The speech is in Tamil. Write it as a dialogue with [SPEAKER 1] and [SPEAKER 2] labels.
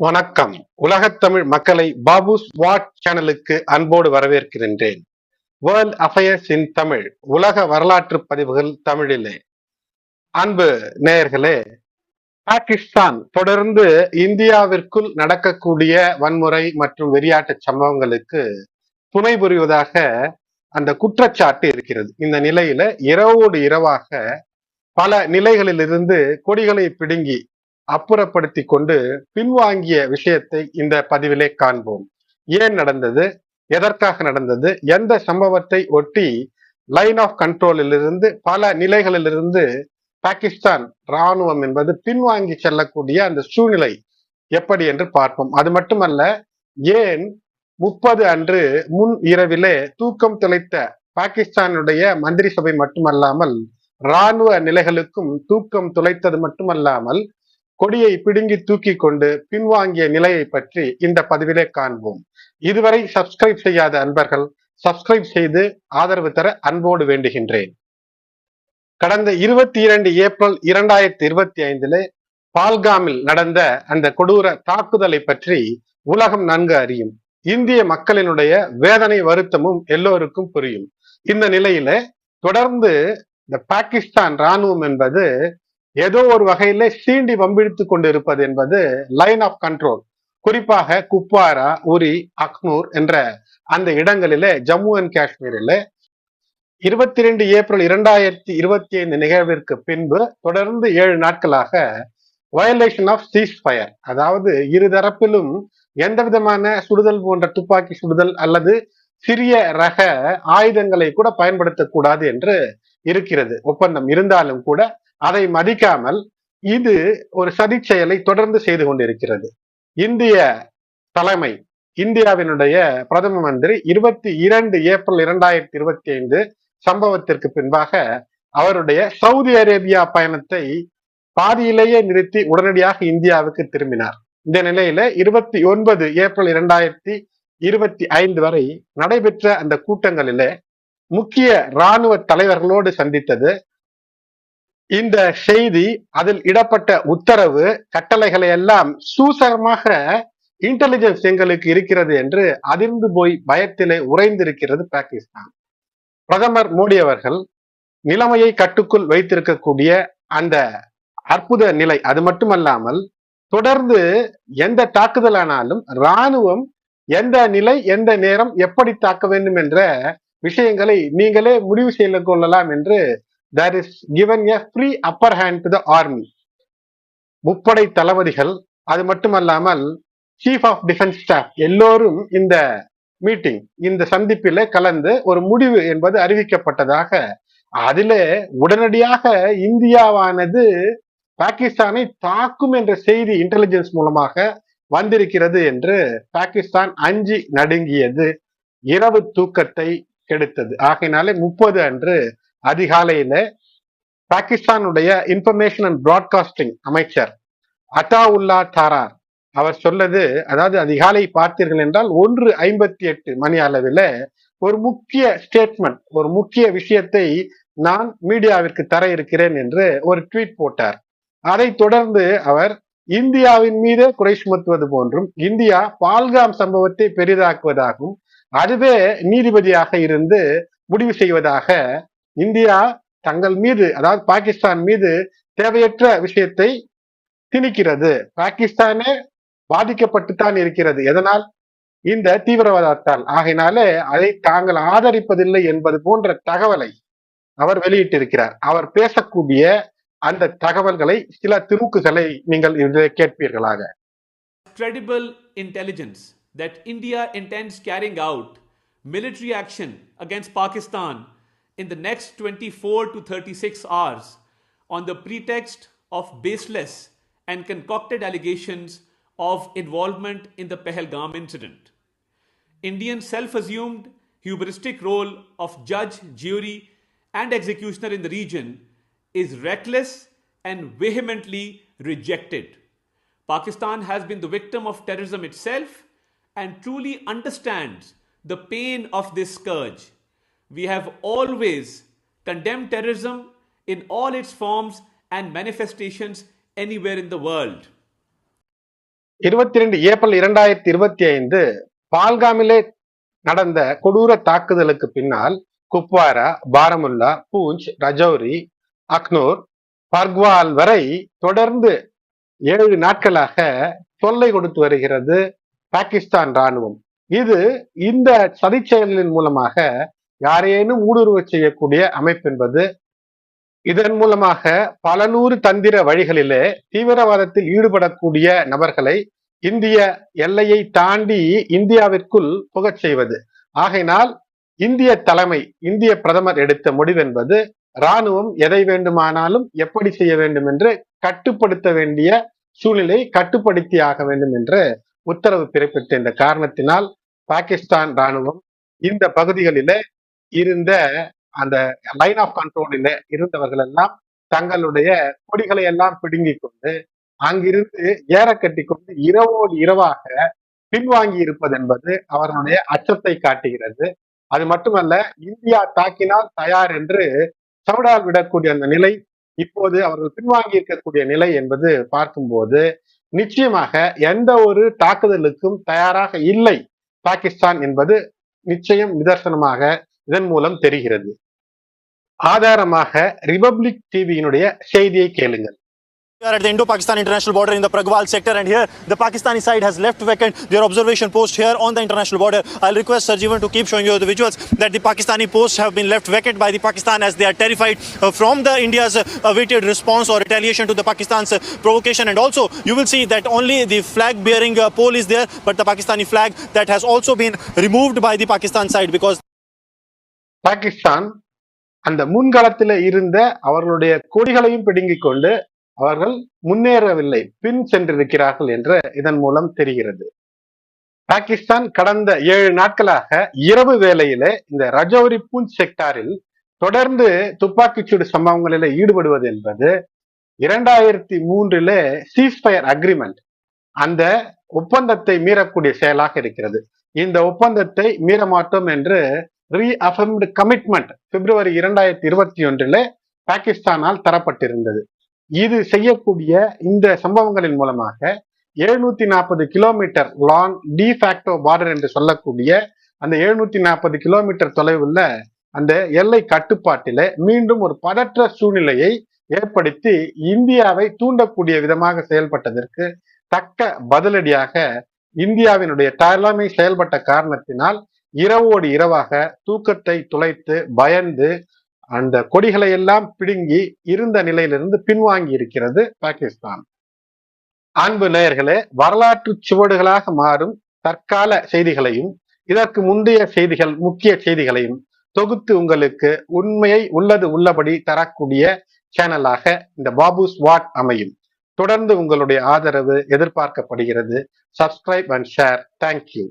[SPEAKER 1] வணக்கம். உலகத்தமிழ் மக்களை பாபு ஸ்வாட் சேனலுக்கு அன்போடு வரவேற்கின்றேன். வேர்ல்ட் அஃபயர்ஸ் இன் தமிழ் உலக வரலாற்று பதிவுகள் தமிழிலே. அன்பு நேயர்களே பாகிஸ்தான் தொடர்ந்து இந்தியாவிற்குள் நடக்கக்கூடிய வன்முறை மற்றும் வெறியாட்டு சம்பவங்களுக்கு துணை புரிவதாக அந்த குற்றச்சாட்டு இருக்கிறது. இந்த நிலையில இரவோடு இரவாக பல நிலைகளிலிருந்து கொடிகளை பிடுங்கி அப்புறப்படுத்தி கொண்டு பின்வாங்கிய விஷயத்தை இந்த பதிவிலே காண்போம். ஏன் நடந்தது? எதற்காக நடந்தது? எந்த சம்பவத்தை ஒட்டி லைன் ஆஃப் கண்ட்ரோலில் இருந்து பல நிலைகளிலிருந்து பாகிஸ்தான் ராணுவம் என்பது பின்வாங்கி செல்லக்கூடிய அந்த சூழ்நிலை எப்படி என்று பார்ப்போம். அது மட்டுமல்ல ஏன் முப்பது அன்று முன் இரவிலே தூக்கம் தொலைத்த பாகிஸ்தானுடைய மந்திரி சபை மட்டுமல்லாமல் ராணுவ நிலைகளுக்கும் தூக்கம் துளைத்தது மட்டுமல்லாமல் கொடியை பிடுங்கி தூக்கி கொண்டு பின்வாங்கிய நிலையை பற்றி இந்த பதிவிலே காண்போம். இதுவரை சப்ஸ்கிரைப் செய்யாத அன்பர்கள் சப்ஸ்கிரைப் செய்து ஆதரவு தர அன்போடு வேண்டுகின்றேன். கடந்த இருபத்தி இரண்டு ஏப்ரல் இரண்டாயிரத்தி இருபத்தி ஐந்திலே பால்காமில் நடந்த அந்த கொடூர தாக்குதலை பற்றி உலகம் நன்கு அறியும். இந்திய மக்களினுடைய வேதனை வருத்தமும் எல்லோருக்கும் புரியும். இந்த நிலையில தொடர்ந்து இந்த பாகிஸ்தான் ராணுவம் என்பது ஏதோ ஒரு வகையில சீண்டி வம்பிழுத்து கொண்டு இருப்பது என்பது லைன் ஆஃப் கண்ட்ரோல் குறிப்பாக குப்வாரா உரி அக்னூர் என்ற அந்த இடங்களிலே ஜம்மு அண்ட் காஷ்மீரில் இருபத்தி ரெண்டு ஏப்ரல் இரண்டாயிரத்தி இருபத்தி ஐந்து நிகழ்விற்கு பின்பு தொடர்ந்து ஏழு நாட்களாக வயலேஷன் ஆஃப் சீஸ் ஃபயர் அதாவது இருதரப்பிலும் எந்த விதமான சுடுதல் போன்ற துப்பாக்கி சுடுதல் அல்லது சிறிய ரக ஆயுதங்களை கூட பயன்படுத்தக்கூடாது என்று இருக்கிறது. ஒப்பந்தம் இருந்தாலும் கூட அதை மதிக்காமல் இது ஒரு சதி செயலை தொடர்ந்து செய்து கொண்டிருக்கிறது. இந்திய தலைமை இந்தியாவினுடைய பிரதம மந்திரி இருபத்தி இரண்டு ஏப்ரல் இரண்டாயிரத்தி இருபத்தி ஐந்து சம்பவத்திற்கு பின்பாக அவருடைய சவுதி அரேபியா பயணத்தை பாதியிலேயே நிறுத்தி உடனடியாக இந்தியாவுக்கு திரும்பினார். இந்த நிலையில இருபத்தி ஒன்பது ஏப்ரல் இரண்டாயிரத்தி இருபத்தி ஐந்து வரை நடைபெற்ற அந்த கூட்டங்களிலே முக்கிய இராணுவ தலைவர்களோடு சந்தித்தது இந்த செய்தி அதில் இடப்பட்ட உத்தரவு கட்டளைகளை எல்லாம் சூசகமாக இன்டெலிஜென்ஸ் எங்களுக்கு இருக்கிறது என்று அதிர்ந்து போய் பயத்திலே உறைந்திருக்கிறது பாகிஸ்தான். பிரதமர் மோடி அவர்கள் நிலைமையை கட்டுக்குள் வைத்திருக்கக்கூடிய அந்த அற்புத நிலை அது மட்டுமல்லாமல் தொடர்ந்து எந்த தாக்குதலானாலும் இராணுவம் எந்த நிலை எந்த நேரம் எப்படி தாக்க வேண்டும் என்ற விஷயங்களை நீங்களே முடிவு செய்து கொள்ளலாம் என்று there is given a free upper hand to the army முப்படை தளபதிகள் அது மட்டுமல்லாமல் சீஃப் ஆஃப் டிஃபென்ஸ் ஸ்டாஃப் எல்லோரும் இந்த மீட்டிங் இந்த சந்திப்பில கலந்து ஒரு முடிவு என்பது அறிவிக்கப்பட்டதாக அதிலே உடனடியாக இந்தியாவானது பாகிஸ்தானை தாக்கும் என்ற செய்தி இன்டெலிஜென்ஸ் மூலமாக வந்திருக்கிறது என்று பாகிஸ்தான் அஞ்சி நடுங்கியது. இரவு தூக்கத்தை கெடுத்தது. ஆகையினாலே முப்பது அன்று அதிகாலையில பாகிஸ்தானுடைய இன்ஃபர்மேஷன் அண்ட் பிராட்காஸ்டிங் அமைச்சர் அட்டாவுல்லா தாரார் அவர் சொல்லது அதாவது அதிகாலை பார்த்தீர்கள் என்றால் ஒன்று ஐம்பத்தி எட்டு மணி அளவில் ஒரு முக்கிய ஸ்டேட்மெண்ட் ஒரு முக்கிய விஷயத்தை நான் மீடியாவிற்கு தர இருக்கிறேன் என்று ஒரு ட்வீட் போட்டார். அதை தொடர்ந்து அவர் இந்தியாவின் மீதே குறை சுமத்துவது போன்றும் இந்தியா பால்காம் சம்பவத்தை பெரிதாக்குவதாகவும் அதுவே நீதிபதியாக இருந்து முடிவு செய்வதாக இந்தியா தங்கள் மீது அதாவது பாகிஸ்தான் மீது தேவையற்ற விஷயத்தை திணிக்கிறது. பாகிஸ்தானே பாதிக்கப்பட்டுத்தான் இருக்கிறது. எதனால்? இந்த தீவிரவாதத்தால். ஆகையினாலே அதை தாங்கள் ஆதரிப்பதில்லை என்பது போன்ற தகவலை அவர் வெளியிட்டிருக்கிறார். அவர் பேசக்கூடிய அந்த தகவல்களை சில துணுக்குகளை நீங்கள் கேட்பீர்களாக.
[SPEAKER 2] Credible intelligence that India intends carrying out military action against Pakistan in the next 24 to 36 hours on the pretext of baseless and concocted allegations of involvement in the Pahalgam incident. Indian self assumed hubristic role of judge, jury, and executioner in the region is reckless and vehemently rejected. Pakistan has been the victim of terrorism itself and truly understands the pain of this scourge. We have always condemned terrorism in all its forms and manifestations anywhere in the world.
[SPEAKER 1] இருபத்தி ரெண்டு ஏப்ரல் இரண்டாயிரத்தி இருபத்தி ஐந்து பால்காமிலே நடந்த கொடூர தாக்குதலுக்கு பின்னால் குப்வாரா பாரமுல்லா பூஞ்ச் ரஜௌரி அக்னூர் பர்க்வால் வரை தொடர்ந்து ஏழு நாட்களாக தொல்லை கொடுத்து வருகிறது பாகிஸ்தான் ராணுவம் இது இந்த சதி செயல்களின் மூலமாக யாரேனும் ஊடுருவ செய்யக்கூடிய அமைப்பு என்பது இதன் மூலமாக பல நூறு தந்திர வழிகளிலே தீவிரவாதத்தில் ஈடுபடக்கூடிய நபர்களை இந்திய எல்லையை தாண்டி இந்தியாவிற்குள் புகச் செய்வது. ஆகையினால் இந்திய தலைமை இந்திய பிரதமர் எடுத்த முடிவென்பது ராணுவம் எதை வேண்டுமானாலும் எப்படி செய்ய வேண்டும் என்று கட்டுப்படுத்த வேண்டிய சூழ்நிலை கட்டுப்படுத்தி ஆக வேண்டும் என்று உத்தரவு பிறப்பித்த இந்த காரணத்தினால் பாகிஸ்தான் ராணுவம் இந்த பகுதிகளிலே இருந்த அந்த லைன் ஆஃப் கண்ட்ரோலில் இருந்தவர்கள் எல்லாம் தங்களுடைய கொடிகளை எல்லாம் பிடுங்கி கொண்டு அங்கிருந்து ஏற கட்டி கொண்டு இரவோடு இரவாக பின்வாங்கி இருப்பது என்பது அவர்களுடைய அச்சத்தை காட்டுகிறது. அது மட்டுமல்ல இந்தியா தாக்கினால் தயார் என்று சவுடால் விடக்கூடிய அந்த நிலை இப்போது அவர்கள் பின்வாங்கி இருக்கக்கூடிய நிலை என்பது பார்க்கும்போது நிச்சயமாக எந்த ஒரு தாக்குதலுக்கும் தயாராக இல்லை பாகிஸ்தான் என்பது நிச்சயம் நிதர்சனமாக இதன் மூலம் தெரிகிறது ஆதாரமாக ரிபப்ளிக் டிவியினுடைய செய்தியை கேளுங்கள்
[SPEAKER 3] We are at the Indo-Pakistan international border in the Pragwal sector and here the Pakistani side has left vacant their observation post here on the international border. I'll request Sarjeevan to keep showing you the visuals that the Pakistani posts have been left vacant by the Pakistan as they are terrified uh, from the India's uh, awaited response or retaliation to the Pakistan's uh, provocation and also you will see that only the flag bearing uh, pole is there but the Pakistani flag that has also been removed by the Pakistan side because
[SPEAKER 1] Pakistan அந்த முன்காலத்தில் இருந்த அவர்களுடைய கொடிகளையும் பிடுங்கிக் கொண்டு அவர்கள் முன்னேறவில்லை பின் சென்றிருக்கிறார்கள் என்று இதன் மூலம் தெரிகிறது. பாகிஸ்தான் கடந்த ஏழு நாட்களாக இரவு வேளையிலே இந்த ரஜௌரி பூஞ்ச் செக்டாரில் தொடர்ந்து துப்பாக்கிச்சூடு சம்பவங்களில் ஈடுபடுவது என்பது இரண்டாயிரத்தி மூன்றிலே சீஸ்பயர் அக்ரிமெண்ட் அந்த ஒப்பந்தத்தை மீறக்கூடிய செயலாக இருக்கிறது. இந்த ஒப்பந்தத்தை மீற மாட்டோம் என்று ரீஅஃபர்ம்டு கமிட்மெண்ட் பிப்ரவரி இரண்டாயிரத்தி இருபத்தி ஒன்றில் பாகிஸ்தானால் தரப்பட்டிருந்தது. இது செய்யக்கூடிய இந்த சம்பவங்களின் மூலமாக எழுநூத்தி நாற்பது கிலோமீட்டர் லாங் டிஃபேக்டோ பார்டர் என்று சொல்லக்கூடிய அந்த எழுநூத்தி நாற்பது கிலோமீட்டர் தொலைவுள்ள அந்த எல்லை கட்டுப்பாட்டில மீண்டும் ஒரு பதற்ற சூழ்நிலையை ஏற்படுத்தி இந்தியாவை தூண்டக்கூடிய விதமாக செயல்பட்டதற்கு தக்க பதிலடியாக இந்தியாவினுடைய தலைமை செயல்பட்ட காரணத்தினால் இரவோடு இரவாக தூக்கத்தை துளைத்து பயந்து அந்த கொடிகளை எல்லாம் பிடுங்கி இருந்த நிலையிலிருந்து பின்வாங்கி இருக்கிறது பாகிஸ்தான். அன்பு நேயர்களே வரலாற்று சுவடுகளாக மாறும் தற்கால செய்திகளையும் இதற்கு முந்தைய செய்திகள் முக்கிய செய்திகளையும் தொகுத்து உங்களுக்கு உண்மையை உள்ளது உள்ளபடி தரக்கூடிய சேனலாக இந்த பாபுஸ் வாட் அமையும். தொடர்ந்து உங்களுடைய ஆதரவு எதிர்பார்க்கப்படுகிறது. Subscribe and share. Thank you.